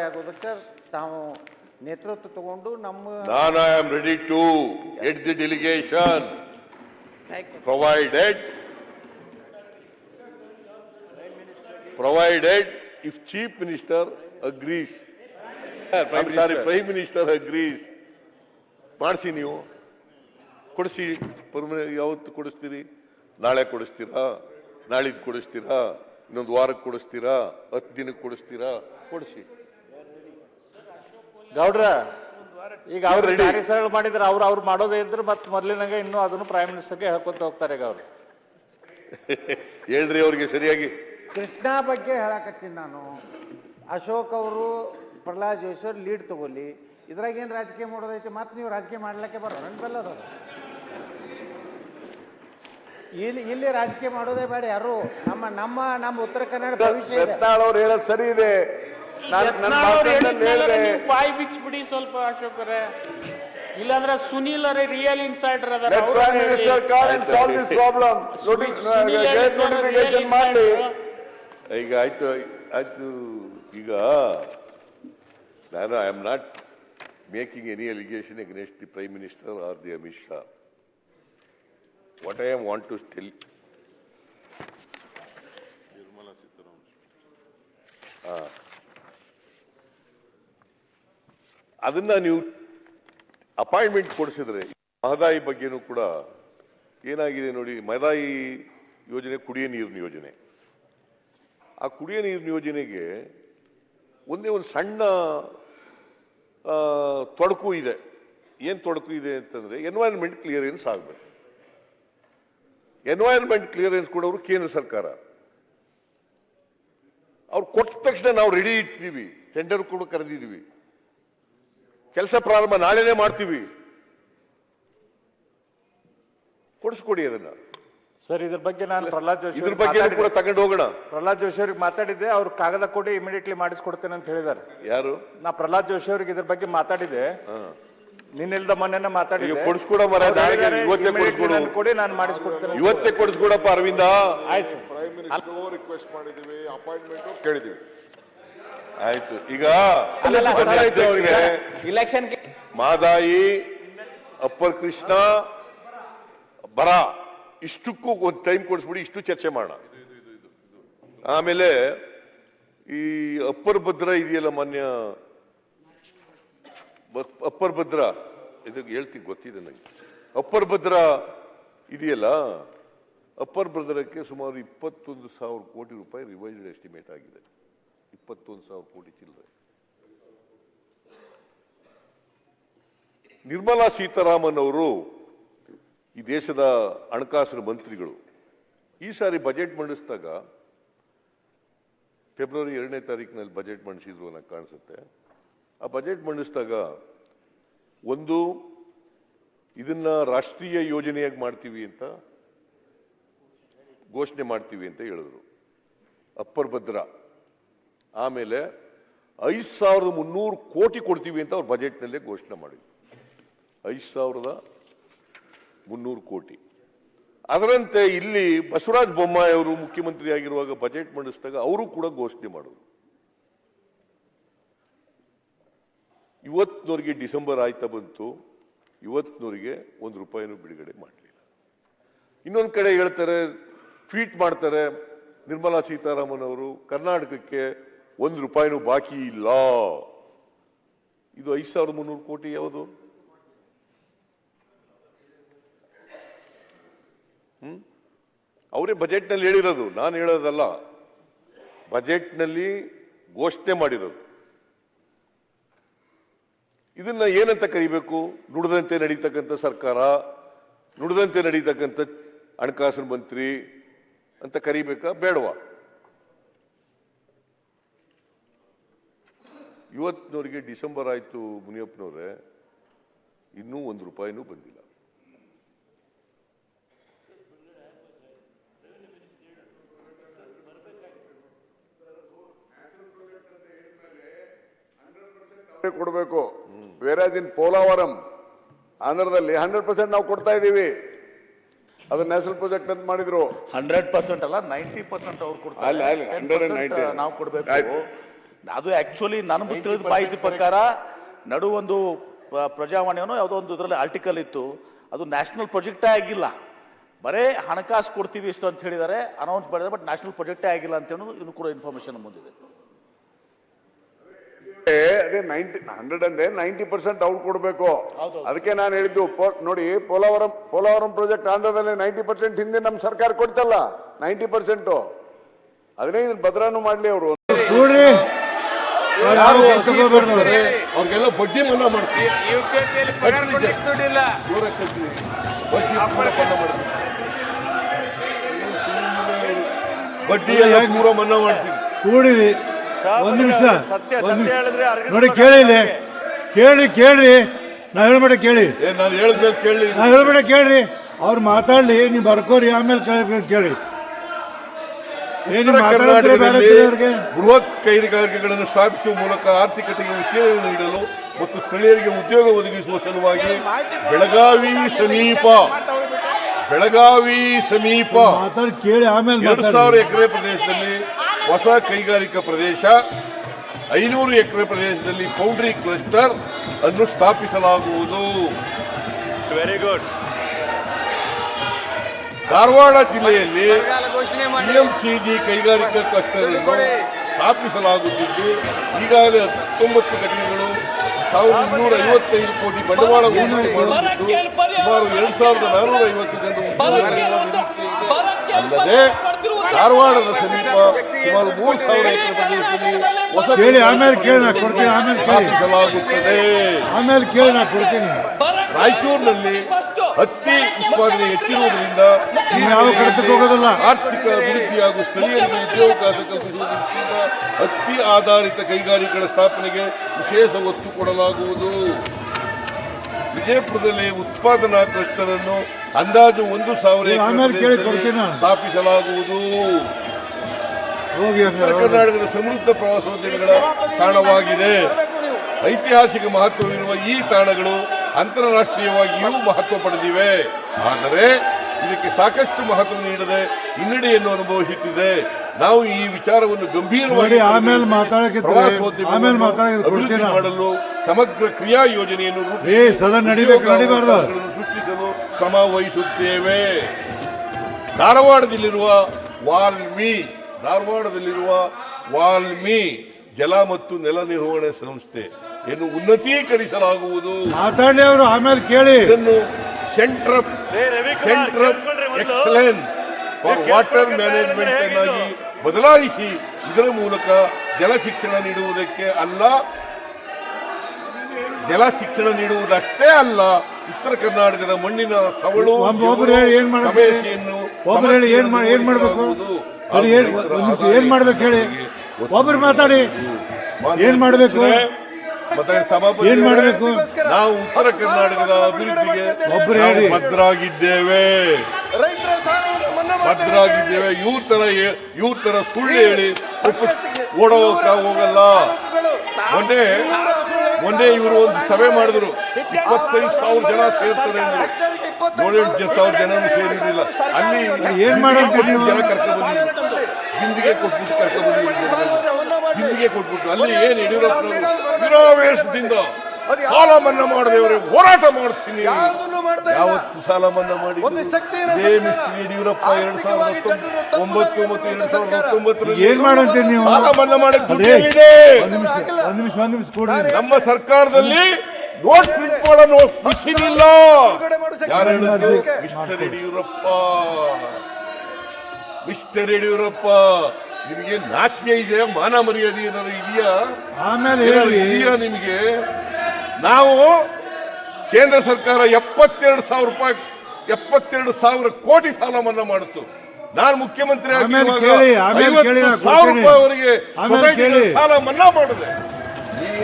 ಆಗೋದಕ್ಕೆ ತಾವು ನೇತೃತ್ವ ತಗೊಂಡು ನಮ್ಮ ನಾನ್ I am ready to head the delegation provided provided if chief minister agrees sorry prime minister agrees ಮಾಡಿಸಿ ನೀವು. ಕೊಡಿಸಿ ಯಾವತ್ತು ಕೊಡಿಸ್ತೀರಿ? ನಾಳೆ ಕೊಡಿಸ್ತೀರಾ? ನಾಳಿದ್ ಕೊಡಿಸ್ತೀರಾ? ಇನ್ನೊಂದು ವಾರಕ್ಕೆ ಕೊಡಿಸ್ತೀರಾ? ಹತ್ತು ದಿನಕ್ಕೆ ಕೊಡಿಸ್ತೀರಾ? ಕೊಡಿಸಿ. ಗೌಡ್ರ ಈಗ ಅವ್ರು ರೆಡಿ ಕಾರ್ಯಸರಳ ಮಾಡಿದ್ರೆ ಅವ್ರು ಅವ್ರು ಮಾಡೋದೇ ಇದ್ರೆ ಮತ್ತೆ ಮೊದಲಿನಾಗ ಇನ್ನೂ ಅದನ್ನು ಪ್ರೈಮ್ ಮಿನಿಸ್ಟರ್ಗೆ ಹೇಳ್ಕೊತ ಹೋಗ್ತಾರೆ ಈಗ ಅವ್ರು ಹೇಳ್ರಿ ಅವ್ರಿಗೆ ಸರಿಯಾಗಿ. ಕೃಷ್ಣ ಬಗ್ಗೆ ಹೇಳಕತ್ತೀನಿ ನಾನು. ಅಶೋಕ್ ಅವರು ಪ್ರಹ್ಲಾದ್ ಜೋಶಿ ಅವ್ರು ಲೀಡ್ ತಗೊಳ್ಳಿ. ಇದ್ರಾಗ ಏನು ರಾಜಕೀಯ ಮಾಡೋದೈತಿ? ಮತ್ತೆ ನೀವು ರಾಜಕೀಯ ಮಾಡ್ಲಿಕ್ಕೆ ಬರೋ ನನ್ನ ಬೆಲ್ಲದ ಇಲ್ಲಿ ಇಲ್ಲಿ ರಾಜಕೀಯ ಮಾಡೋದೇ ಬೇಡ ಯಾರು? ನಮ್ಮ ನಮ್ಮ ನಮ್ಮ ಉತ್ತರ ಕನ್ನಡ ಭವಿಷ್ಯ ಇದೆ. ಯತ್ನಾಳ್ ಅವ್ರು ಹೇಳೋದು ಸರಿ ಇದೆ. ಬಾಯಿ ಬಿಚ್ಬಿಡಿ ಸ್ವಲ್ಪ ಅಶೋಕರೇ. ಇಲ್ಲಾಂದ್ರೆ ಸುನಿಲ್ ಅವರೇ ರಿಯಲ್ ಇನ್ಸೈಡರ್ ಅದಾರೆ ಲೆಟ್ ಅವ್ರು prime minister call and solve this problem get notification ಮಾಡಿ. ಈಗ ಆಯ್ತು ಆಯ್ತು. ಈಗ ನಾನು I am not making any allegation against the prime minister or the Amit Shah what I am want to still ಅದನ್ನ ನೀವು ಅಪಾಯಿಂಟ್ಮೆಂಟ್ ಕೊಡಿಸಿದ್ರೆ ಮಹದಾಯಿ ಬಗ್ಗೆನೂ ಕೂಡ ಏನಾಗಿದೆ ನೋಡಿ, ಮಹದಾಯಿ ಯೋಜನೆ ಕುಡಿಯ ನೀರಿನ ಯೋಜನೆ. ಆ ಕುಡಿಯ ನೀರಿನ ಯೋಜನೆಗೆ ಒಂದೇ ಒಂದು ಸಣ್ಣ ತೊಡಕು ಇದೆ. ಏನು ತೊಡಕು ಇದೆ ಅಂತಂದ್ರೆ ಎನ್ವೈರನ್ಮೆಂಟ್ ಕ್ಲಿಯರೆನ್ಸ್ ಆಗಬೇಕು. ಎನ್ವೈರನ್ಮೆಂಟ್ ಕ್ಲಿಯರೆನ್ಸ್ ಕೊಡೋರು ಕೇಂದ್ರ ಸರ್ಕಾರ. ಅವ್ರು ಕೊಟ್ಟ ತಕ್ಷಣ ನಾವು ರೆಡಿ ಇಟ್ಟಿದ್ದೀವಿ ಟೆಂಡರ್ ಕೂಡ ಕರೆದಿದ್ದೀವಿ ಕೆಲಸ ಪ್ರಾರಂಭ ನಾಳೆನೇ ಮಾಡ್ತೀವಿ. ಕೊಡಿಸ್ಕೊಡಿ ಅದನ್ನ. ಸರ್ ಇದ್ರ ಬಗ್ಗೆ ನಾನು ಪ್ರಹ್ಲಾದ್ ಜೋಶಿ ಇದ್ರ ಬಗ್ಗೆ ಕೂಡ. ತಗೊಂಡು ಹೋಗೋಣ. ಪ್ರಹ್ಲಾದ್ ಜೋಶಿ ಅವ್ರಿಗೆ ಮಾತಾಡಿದ್ದೆ ಅವ್ರು ಕಾಗದ ಕೊಡಿ ಇಮಿಡಿಯೇಟ್ಲಿ ಮಾಡಿಸ್ಕೊಡ್ತೇನೆ ಅಂತ ಹೇಳಿದಾರೆ ಯಾರು? ನಾ ಪ್ರಹ್ಲಾದ್ ಜೋಶಿ ಅವ್ರಿಗೆ ಇದ್ರ ಬಗ್ಗೆ ಮಾತಾಡಿದೆ ನಿನ್ನೆಲ್ದ ಮೊನ್ನೆ ಮಾತಾಡಿದೆ ಕೊಡಿಸ್ಕೊಡ ಮರ, ಇವತ್ತೇ ಕೊಡಿಸ್ಕೊಡು. ಕೊಡಿ ನಾನು ಮಾಡಿಸ್ಕೊಡ್ತೇನೆ. ಇವತ್ತೇ ಕೊಡಿಸ್ಕೊಡಪ್ಪ ಅರವಿಂದ. ಆಯ್ತು ಸರ್. ಪ್ರೈಮ್ ಮಿನಿಸ್ಟರ್ ರಿಕ್ವೆಸ್ಟ್ ಮಾಡಿದೀವಿ ಅಪಾಯಿಂಟ್ಮೆಂಟ್ ಕೇಳಿದೀವಿ ಆಯ್ತು. ಈಗ ಇಲೆಕ್ಷನ್ ಮಾದಾಯಿ ಅಪ್ಪರ್ ಕೃಷ್ಣ ಬರ ಇಷ್ಟಕ್ಕೂ ಒಂದು ಟೈಮ್ ಕೊಡಿಸ್ಬಿಡಿ ಇಷ್ಟು ಚರ್ಚೆ ಮಾಡೋಣ. ಆಮೇಲೆ ಈ ಅಪ್ಪರ್ ಭದ್ರ ಇದೆಯಲ್ಲ ಮಾನ್ಯ? ಅಪ್ಪರ್ ಭದ್ರ ಇದಕ್ಕೆ ಹೇಳ್ತೀನಿ ಗೊತ್ತಿದೆ ನನಗೆ ಅಪ್ಪರ್ ಭದ್ರ ಇದೆಯಲ್ಲ? ಅಪ್ಪರ್ ಭದ್ರಕ್ಕೆ ಸುಮಾರು ಇಪ್ಪತ್ತೊಂದು ಸಾವಿರ ಕೋಟಿ ರೂಪಾಯಿ ರಿವೈಸ್ಡ್ ಎಸ್ಟಿಮೇಟ್ ಆಗಿದೆ. ಇಪ್ಪತ್ತೊಂದು ಸಾವಿರ ಕೋಟಿ ಚಿಲ್ಲರೆ. ನಿರ್ಮಲಾ ಸೀತಾರಾಮನ್ ಅವರು ಈ ದೇಶದ ಹಣಕಾಸಿನ ಮಂತ್ರಿಗಳು. ಈ ಸಾರಿ ಬಜೆಟ್ ಮಂಡಿಸಿದಾಗ ಫೆಬ್ರವರಿ ಎರಡನೇ ತಾರೀಕಿನಲ್ಲಿ ಬಜೆಟ್ ಮಂಡಿಸಿದ್ರು ಅನ್ನೋ ಕಾಣಿಸುತ್ತೆ. ಆ ಬಜೆಟ್ ಮಂಡಿಸಿದಾಗ ಒಂದು, ಇದನ್ನ ರಾಷ್ಟ್ರೀಯ ಯೋಜನೆಯಾಗಿ ಮಾಡ್ತೀವಿ ಅಂತ ಘೋಷಣೆ ಮಾಡ್ತೀವಿ ಅಂತ ಹೇಳಿದ್ರು. ಅಪ್ಪರ್ ಭದ್ರ. ಆಮೇಲೆ ಐದು ಸಾವಿರದ ಮುನ್ನೂರು ಕೋಟಿ ಕೊಡ್ತೀವಿ ಅಂತ ಅವ್ರು ಬಜೆಟ್ನಲ್ಲೇ ಘೋಷಣೆ ಮಾಡಿದ್ರು. ಐದು ಸಾವಿರದ ಮುನ್ನೂರು ಕೋಟಿ. ಅದರಂತೆ ಇಲ್ಲಿ ಬಸವರಾಜ ಬೊಮ್ಮಾಯಿ ಅವರು ಮುಖ್ಯಮಂತ್ರಿ ಆಗಿರುವಾಗ ಬಜೆಟ್ ಮಂಡಿಸಿದಾಗ ಅವರು ಕೂಡ ಘೋಷಣೆ ಮಾಡಿದ್ರು. ಇವತ್ತಿನವರಿಗೆ ಡಿಸೆಂಬರ್ ಆಯ್ತಾ ಬಂತು, ಇವತ್ತಿನವರಿಗೆ ಒಂದು ರೂಪಾಯಿನೂ ಬಿಡುಗಡೆ ಮಾಡಲಿಲ್ಲ. ಇನ್ನೊಂದು ಕಡೆ ಹೇಳ್ತಾರೆ, ಟ್ವೀಟ್ ಮಾಡ್ತಾರೆ ನಿರ್ಮಲಾ ಸೀತಾರಾಮನ್ ಅವರು, ಕರ್ನಾಟಕಕ್ಕೆ ಒಂದು ರೂಪಾಯಿನೂ ಬಾಕಿ ಇಲ್ಲ. ಇದು ಐದು ಸಾವಿರದ ಮುನ್ನೂರು ಕೋಟಿ ಯಾವುದು? ಹ್ಮ್? ಅವರೇ ಬಜೆಟ್ನಲ್ಲಿ ಹೇಳಿರೋದು. ನಾನು ಹೇಳೋದಲ್ಲ. ಬಜೆಟ್ನಲ್ಲಿ ಘೋಷಣೆ ಮಾಡಿರೋದು. ಇದನ್ನ ಏನಂತ ಕರಿಬೇಕು? ನುಡಿದಂತೆ ನಡೀತಕ್ಕಂಥ ಸರ್ಕಾರ, ನುಡಿದಂತೆ ನಡೀತಕ್ಕಂಥ ಹಣಕಾಸಿನ ಮಂತ್ರಿ ಅಂತ ಕರಿಬೇಕಾ? ಬೇಡವಾ? ಇವತ್ತಿನವರೆಗೆ ಡಿಸೆಂಬರ್ ಆಯಿತು ಮುನಿಯಪ್ಪನವ್ರೆ ಇನ್ನೂ ಒಂದು ರೂಪಾಯಿನೂ ಬಂದಿಲ್ಲ. ಕೊಡಬೇಕು. ವೇರಾಜ್ ಇನ್ ಪೋಲಾವರಂ ಆಂಧ್ರದಲ್ಲಿ ಹಂಡ್ರೆಡ್ ಪರ್ಸೆಂಟ್ ನಾವು ಕೊಡ್ತಾ ಇದ್ದೀವಿ. ಅದು ನ್ಯಾಷನಲ್ ಪ್ರಾಜೆಕ್ಟ್ ಅಂತ ಮಾಡಿದ್ರು. ಹಂಡ್ರೆಡ್ ಪರ್ಸೆಂಟ್ ಅಲ್ಲ ನೈಂಟಿ ಪರ್ಸೆಂಟ್ ಅವ್ರು ಕೊಡ್ತಾರೆ. ನಾವು ಕೊಡಬೇಕು. ಅದು ಆಕ್ಚುಲಿ ನನಗೂ ತಿಳಿದ ಮಾಹಿತಿ ಪ್ರಕಾರ ನಡು ಒಂದು ಪ್ರಜಾವಾಣಿಯನ್ನು ಪ್ರಜಾವಾಣಿಯನೋ ಯಾವುದೋ ಒಂದು ಇದರಲ್ಲಿ ಆರ್ಟಿಕಲ್ ಇತ್ತು. ಅದು ನ್ಯಾಷನಲ್ ಪ್ರೊಜೆಕ್ಟೇ ಆಗಿಲ್ಲ. ಬರೇ ಹಣಕಾಸು ಕೊಡ್ತೀವಿ ಇಷ್ಟು ಅಂತ ಹೇಳಿದ್ದಾರೆ ಅನೌನ್ಸ್ ಮಾಡಿದ್ದಾರೆ ಬಟ್ ನ್ಯಾಷನಲ್ ಪ್ರೊಜೆಕ್ಟೇ ಆಗಿಲ್ಲ ಅಂತ ಹೇಳೋದು ಇನ್ನು ಕೂಡ ಇನ್ಫಾರ್ಮೇಶನ್ ಬಂದಿದೆ ಏ, ಅದೇ ನೈಂಟಿ ಹಂಡ್ರೆಡ್ ಅಂದ್ರೆ ನೈಂಟಿ ಪರ್ಸೆಂಟ್ ಅವ್ರು ಕೊಡಬೇಕು. ಅದಕ್ಕೆ ನಾನು ಹೇಳಿದ್ದು ಪೋ- ನೋಡಿ ಪೋಲಾವರಂ ಪೋಲಾವರಂ ಪ್ರಾಜೆಕ್ಟ್ ಆಂಧ್ರದಲ್ಲಿ ನೈಂಟಿ ಪರ್ಸೆಂಟ್ ಹಿಂದೆ ನಮ್ಮ ಸರ್ಕಾರ ಕೊಡ್ತಲ್ಲ ನೈಂಟಿ ಪರ್ಸೆಂಟ್. ಅದನ್ನೇ ಇದನ್ನ ಭದ್ರಾನು ಮಾಡ್ಲಿ ಅವರು. ನೋಡ್ರಿ ಯಾರು. ಅವ್ರಿಗೆಲ್ಲ ಬಡ್ಡಿ ಮನ್ನಾ ಮಾಡ್ತೀವಿ. ಬಡ್ಡಿ ಎಲ್ಲ ಮೂರು ಮನ್ನಾ ಮಾಡ್ತೀವಿ. ಕೂಡಿರಿ. ಒಂದು ನಿಮಿಷ. ಸತ್ಯ ನಿಮಿಷ. ನೋಡಿ ಕೇಳಿ ಇಲ್ಲಿ. ಕೇಳಿ ಕೇಳ್ರಿ. ನಾ ಹೇಳ್ಬೇಡ ಕೇಳಿ. ನಾನು ಹೇಳಿದ್ಮೇಲೆ ಕೇಳಿ. ನಾ ಹೇಳ್ಬೇಡ ಕೇಳ್ರಿ. ಅವ್ರು ಮಾತಾಡ್ಲಿ ನೀವು ಬರ್ಕೋರಿ ಆಮೇಲೆ ಕೇಳಿ. ಉತ್ತರ ಕರ್ನಾಟಕದಲ್ಲಿ ಬೃಹತ್ ಕೈಗಾರಿಕೆಗಳನ್ನು ಸ್ಥಾಪಿಸುವ ಮೂಲಕ ಆರ್ಥಿಕತೆಗೆ ಉತ್ತೇಜನ ನೀಡಲು ಮತ್ತು ಸ್ಥಳೀಯರಿಗೆ ಉದ್ಯೋಗ ಒದಗಿಸುವ ಸಲುವಾಗಿ ಬೆಳಗಾವಿ ಸಮೀಪ ಬೆಳಗಾವಿ ಸಮೀಪ ಕೇಳಿ ಆಮೇಲೆ ಎರಡು ಸಾವಿರ ಎಕರೆ ಪ್ರದೇಶದಲ್ಲಿ ಹೊಸ ಕೈಗಾರಿಕಾ ಪ್ರದೇಶ ಐನೂರು ಎಕರೆ ಪ್ರದೇಶದಲ್ಲಿ ಫೌಂಡ್ರಿ ಕ್ಲಸ್ಟರ್ ಅನ್ನು ಸ್ಥಾಪಿಸಲಾಗುವುದು. ವೆರಿ ಗುಡ್ ಧಾರವಾಡ ಜಿಲ್ಲೆಯಲ್ಲಿ ಪಿಎಂಸಿಜಿ ಕೈಗಾರಿಕಾ ಕ್ಲಸ್ಟರ್ ಸ್ಥಾಪಿಸಲಾಗುತ್ತಿದ್ದು ಈಗಾಗಲೇ ಹತ್ತೊಂಬತ್ತು ಘಟನೆಗಳು ಸಾವಿರದ ಇನ್ನೂರ ಐವತ್ತೈದು ಕೋಟಿ ಬಂಡವಾಳ ಹೂಡಿಕೆ ಮಾಡುತ್ತಿದ್ದು ಸುಮಾರು ಎರಡು ಸಾವಿರದ ನಾನ್ನೂರ ಐವತ್ತು ಜನರು ಅಲ್ಲದೆ ಧಾರವಾಡದ ಸಮೀಪ ಸುಮಾರು ಮೂರು ಸಾವಿರ ಎಕರೆ ಪ್ರದೇಶದಲ್ಲಿ ಹೊಸ ಕೇಳಿ ಆಮೇಲೆ ಕೇಳಿ ಕೊಡ್ತೀನಿ ಆಮೇಲೆ ಕೇಳಿ. ಸ್ಥಾಪಿಸಲಾಗುತ್ತದೆ. ಆಮೇಲೆ ಕೇಳಿ ನಾ ಕೊಡ್ತೀನಿ. ರಾಯಚೂರಿನಲ್ಲಿ ಹತ್ತಿ ಉತ್ಪಾದನೆ ಹೆಚ್ಚಿರುವುದರಿಂದ ಯಾವ ಕಡೆತಕ್ಕೆ ಹೋಗೋದಲ್ಲ. ಆರ್ಥಿಕ ಅಭಿವೃದ್ಧಿ ಹಾಗೂ ಸ್ಥಳೀಯರಿಗೆ ಉದ್ಯೋಗಾವಕಾಶ ಕಲ್ಪಿಸುವ ದೃಷ್ಟಿಯಿಂದ ಹತ್ತಿ ಆಧಾರಿತ ಕೈಗಾರಿಕೆಗಳ ಸ್ಥಾಪನೆಗೆ ವಿಶೇಷ ಒತ್ತು ಕೊಡಲಾಗುವುದು. ವಿಜಯಪುರದಲ್ಲಿ ಉತ್ಪಾದನಾ ಕ್ಲಸ್ಟರ್ ಅನ್ನು ಅಂದಾಜು ಒಂದು ಸಾವಿರ. ಸ್ಥಾಪಿಸಲಾಗುವುದು. ಕರ್ನಾಟಕದ ಸಮೃದ್ಧ ಪ್ರವಾಸೋದ್ಯಮಗಳ ತಾಣವಾಗಿದೆ. ಐತಿಹಾಸಿಕ ಮಹತ್ವವಿರುವ ಈ ತಾಣಗಳು ಅಂತಾರಾಷ್ಟ್ರೀಯವಾಗಿಯೂ ಮಹತ್ವ ಪಡೆದಿವೆ. ಆದರೆ ಇದಕ್ಕೆ ಸಾಕಷ್ಟು ಮಹತ್ವ ನೀಡದೆ ಹಿನ್ನಡೆಯನ್ನು ಅನುಭವಿಸುತ್ತಿದೆ. ನಾವು ಈ ವಿಚಾರವನ್ನು ಗಂಭೀರವಾಗಿ ಅಭಿವೃದ್ಧಿ ಮಾಡಲು ಸಮಗ್ರ ಕ್ರಿಯಾ ಯೋಜನೆಯನ್ನು. ಸೃಷ್ಟಿಸಲು ಕ್ರಮ ವಹಿಸುತ್ತೇವೆ. ಧಾರವಾಡದಲ್ಲಿರುವ ವಾಲ್ಮಿ ಧಾರವಾಡದಲ್ಲಿರುವ ವಾಲ್ಮಿ ಜಲ ಮತ್ತು ನೆಲ ನಿರ್ವಹಣೆ ಸಂಸ್ಥೆ. ಯನ್ನು ಉನ್ನತೀಕರಿಸಲಾಗುವುದು ಮಾತಾಡಿ ಅವರು ಆಮೇಲೆ ಕೇಳಿ ಇದನ್ನು centre centre excellence for water management ಅನ್ನಾಗಿ ಬದಲಾಯಿಸಿ ಇದರ ಮೂಲಕ ಜಲ ಶಿಕ್ಷಣ ನೀಡುವುದಕ್ಕೆ ಅಲ್ಲ ಜಲ ಶಿಕ್ಷಣ ನೀಡುವುದಷ್ಟೇ ಅಲ್ಲ ಉತ್ತರ ಕರ್ನಾಟಕದ ಮಣ್ಣಿನ ಸವಳು ಒಬ್ಬ- ಒಬ್ರು ಹೇಳಿ ಏನ್ ಮಾಡ್ಬೇಕು? ಸಮಸ್ಯೆಯನ್ನು ಏನ್ ಮಾಡ್- ಮಾಡ್ಬೇಕು? ಹೇಳಿ, ಹೇಳಿ, ಒಂದ್ ನಿಮಿಷ ಏನ್ ಮಾಡ್ಬೇಕು ಹೇಳಿ? ಒಬ್ರು ಮಾತಾಡಿ. ಏನ್ ಮಾಡ್ಬೇಕು? ಮತ್ತೆ ಸಭಾಪತಿ ಏನ್ ಮಾಡ್ಬೇಕು? ನಾವು ಉತ್ತರ ಕರ್ನಾಟಕದ ಅಭಿವೃದ್ಧಿಗೆ. ಭದ್ರಾಗಿದ್ದೇವೆ. ಭದ್ರಾಗಿದ್ದೇವೆ. ಇವ್ರ ತರ ಇವ್ರ ತರ ಸುಳ್ಳು ಹೇಳಿ ಓಡೋಕ ಹೋಗಲ್ಲ. ಮೊನ್ನೆ ಮೊನ್ನೆ ಇವರು ಒಂದು ಸಭೆ ಮಾಡಿದ್ರು. ಇಪ್ಪತ್ತೈದು ಸಾವಿರ ಜನ ಸೇರ್ತಾರೆ ಏಳೆಂಟು ಸಾವಿರ ಜನ ಸೇರಿರಲಿಲ್ಲ. ಅಲ್ಲಿ ಏನ್? ಜನ ಕರ್ಕೊಂಡು ಬಂದಿದ್ರು. ಹಿಂದಿಗೆ ಕೊಟ್ಬಿಟ್ಟು ಕರ್ಕೊಂಡು ಹಿಂದಿಗೆ ಕೊಟ್ಬಿಟ್ಟು ಅಲ್ಲಿ ಏನ್ ಯಡಿಯೂರಪ್ಪನವರು ವಿನಾವೇಶದಿಂದ ಸಾಲ ಮನ್ನಾ ಮಾಡದೇವ್ರೆ ಹೋರಾಟ ಮಾಡ್ತೀನಿ. ಯಾವತ್ತು ಸಾಲ ಮನ್ನಾ ಮಾಡಿ ಯಡಿಯೂರಪ್ಪ ಎರಡ್ ಸಾವಿರದ ಒಂಬತ್ತು ಮತ್ತು ಎರಡ್ ಸಾವಿರದ ಹತ್ತೊಂಬತ್ತರಲ್ಲಿ ಏನ್ ಮಾಡಂತೀರಿ ನೀವು? ಸಾಲ ಮನ್ನಾ ಮಾಡಕ್ಕೆ ದುಡ್ಡು ಅದೇ. ನಿಮಿಷ ಒಂದ್ ನಿಮಿಷ ಒಂದ್ ನಿಮಿಷ ಕೊಡ್ರಿ ನಮ್ಮ ಸರ್ಕಾರದಲ್ಲಿ ನೋಟ್ ಪ್ರಿಂಟ್ ಮಾಡೋ ಮಿಷಿನ್ ಇಲ್ಲ ಯಾರು ಹೇಳಿದ್ರು? ಮಿಸ್ಟರ್ ಯಡಿಯೂರಪ್ಪ. ಮಿಸ್ಟರ್ ಯಡಿಯೂರಪ್ಪ ನಿಮಗೆ ನಾಚಿಕೆ ಇದೆ ಮಾನ ಮರ್ಯಾದೆ ಏನಾದ್ರು ಇದೆಯಾ? ಆಮೇಲೆ ಹೇಳಿ. ಇದೆಯಾ ನಿಮಗೆ? ನಾವು ಕೇಂದ್ರ ಸರ್ಕಾರ ಎಪ್ಪತ್ತೆರಡು ಸಾವಿರ ರೂಪಾಯಿ ಎಪ್ಪತ್ತೆರಡು ಸಾವಿರ ಕೋಟಿ ಸಾಲ ಮನ್ನಾ ಮಾಡಿತು. ನಾನು ಮುಖ್ಯಮಂತ್ರಿ ಸಾವಿರ ಸಾಲ ಮನ್ನಾ ಮಾಡಿದೆ.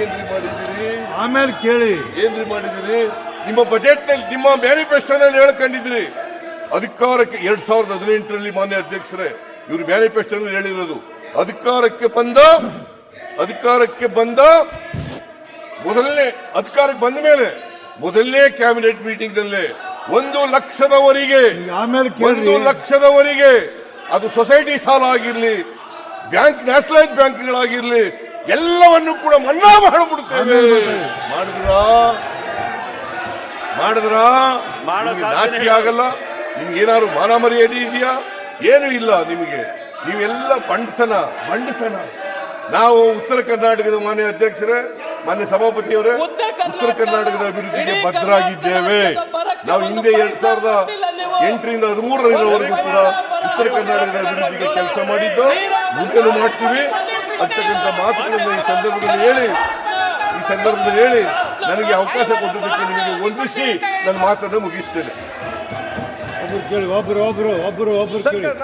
ಏನ್ರಿ ಮಾಡಿದಿರಿ ಆಮೇಲೆ ಕೇಳಿ. ಏನ್ರಿ ಮಾಡಿದಿರಿ ನಿಮ್ಮ ಬಜೆಟ್ನಲ್ಲಿ ನಿಮ್ಮ ಮ್ಯಾನಿಫೆಸ್ಟೋನಲ್ಲಿ ಹೇಳ್ಕೊಂಡಿದ್ರಿ ಅಧಿಕಾರಕ್ಕೆ ಎರಡ್ ಸಾವಿರದ ಹದಿನೆಂಟರಲ್ಲಿ ಮಾನ್ಯ ಅಧ್ಯಕ್ಷರೇ ಇವರು ಮ್ಯಾನಿಫೆಸ್ಟೋನಲ್ಲಿ ಹೇಳಿರೋದು. ಅಧಿಕಾರಕ್ಕೆ ಬಂದ ಅಧಿಕಾರಕ್ಕೆ ಬಂದ ಮೊದಲನೇ ಅಧಿಕಾರಕ್ಕೆ ಬಂದ ಮೇಲೆ ಮೊದಲನೇ ಕ್ಯಾಬಿನೆಟ್ ಮೀಟಿಂಗ್ನಲ್ಲಿ ಒಂದು ಲಕ್ಷದವರೆಗೆ ಆಮೇಲೆ ಒಂದು ಲಕ್ಷದವರಿಗೆ ಲಕ್ಷದವರೆಗೆ ಅದು ಸೊಸೈಟಿ ಸಾಲ ಆಗಿರ್ಲಿ ಬ್ಯಾಂಕ್ ನ್ಯಾಷನಲೈಸ್ ಬ್ಯಾಂಕ್ಗಳಾಗಿರ್ಲಿ ಎಲ್ಲವನ್ನು ಕೂಡ ಮನ್ನಾ ಮಾಡಿಬಿಡುತ್ತೇವೆ ಮಾಡಿದ್ರ? ಮಾಡಿದ್ರ? ನಾಚಿಕೆ ಆಗಲ್ಲ? ನಿಮ್ಗೆ ಏನಾದ್ರು ಮಾನ ಮರ್ಯಾದೆ ಇದೆಯಾ? ಏನು ಇಲ್ಲ ನಿಮಗೆ. ನೀವೆಲ್ಲ ಪಂಡಸನ ಬಂಡಸನ ನಾವು ಉತ್ತರ ಕರ್ನಾಟಕದ ಮಾನ್ಯ ಅಧ್ಯಕ್ಷರೇ ಮಾನ್ಯ ಸಭಾಪತಿಯವರೇ ಉತ್ತರ ಕರ್ನಾಟಕದ ಅಭಿವೃದ್ಧಿಗೆ ಬದ್ಧರಾಗಿದ್ದೇವೆ ನಾವು ಹಿಂದೆ ಎರಡ್ ಸಾವಿರದ ಎಂಟರಿಂದ ಹದಿಮೂರರವರೆಗೂ ಕೂಡ ಉತ್ತರ ಕರ್ನಾಟಕದ ಅಭಿವೃದ್ಧಿಗೆ ಕೆಲಸ ಮಾಡಿದ್ದು. ಮುಂದೆನೂ ಮಾಡ್ತೀವಿ. ಅಂತಕ್ಕಂಥ ಮಾತುಗಳನ್ನು ಈ ಸಂದರ್ಭದಲ್ಲಿ ಹೇಳಿ ಈ ಸಂದರ್ಭದಲ್ಲಿ ಹೇಳಿ ನನಗೆ ಅವಕಾಶ ಕೊಟ್ಟಿದ್ದಕ್ಕೆ ನಿಮಗೆ ವಂದಿಸಿ ನನ್ನ ಮಾತನ್ನು ಮುಗಿಸ್ತೇನೆ. ಒಬ್ರು ಕೇಳಿ ಒಬ್ರು ಒಬ್ರು ಒಬ್ರು ಒಬ್ರು ಕೇಳಿ.